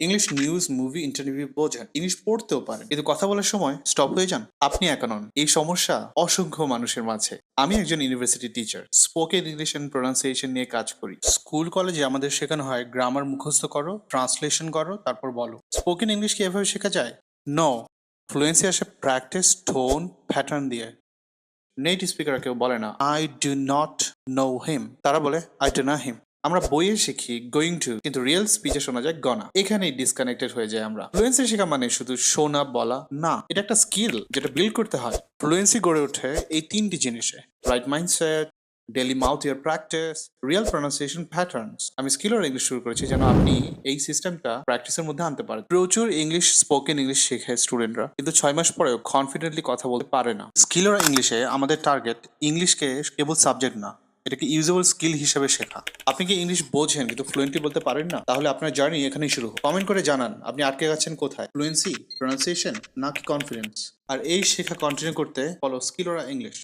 English news movie interview বোঝেন। English পড়তেও পারেন। কিন্তু কথা বলার সময় স্টপ হয়ে যান। আপনি একা নন। এই সমস্যা অসংখ্য মানুষের মাঝে। আমি একজন university teacher spoken English and pronunciation নিয়ে কাজ করি। স্কুল কলেজে আমাদের শেখানো হয় গ্রামার মুখস্থ করো ট্রান্সলেশন করো, তারপর বলো। স্পোকেন ইংলিশ কি এভাবে শেখা যায়? ন ফ্লুয়েন্সি আসে প্র্যাকটিস টোন প্যাটার্ন দিয়ে। নেট স্পিকার কেউ বলে না I do not know him তারা বলে আই ডু না হিম আমরা বইয়ে শিখি গোয়িং টু কিন্তু রিয়েল স্পিচে শোনা যায় গনা এখানেই ডিসকানেক্টেড হয়ে যায় আমরা। ফ্লুয়েন্সি শেখা মানে শুধু শোনা, বলা, না। এটা একটা স্কিল যেটা বিল্ড করতে হয়। ফ্লুয়েন্সি গড়ে ওঠে এই তিনটি জিনিসে। Right mindset daily mouth ear practice real pronunciation patterns আমি স্কিলার ইংলিশ শুরু করেছি যেন আপনি এই সিস্টেমটা প্র্যাকটিসের মধ্যে আনতে পারেন। প্রচুর ইংলিশ স্পোকেন ইংলিশ শেখে স্টুডেন্টরা কিন্তু ছয় মাস পরেও কনফিডেন্টলি কথা বলতে পারে না। স্কিলার ইংলিশে আমাদের টার্গেট ইংলিশকে কেবল সাবজেক্ট না। এটাকে ইউজেবল স্কিল হিসেবে শেখা। আপনি কি ইংলিশ বোঝেন, কিন্তু ফ্লুয়েন্টলি বলতে পারেন না? তাহলে আপনার জার্নি এখানেই শুরু কমেন্ট করে জানান, আপনি আটকে গেছেন কোথায়? ফ্লুয়েন্সি প্রোনাউন্সিয়েশন নাকি কনফিডেন্স আর এই শেখা কন্টিনিউ করতে ফলো স্কিল ওরা ইংলিশ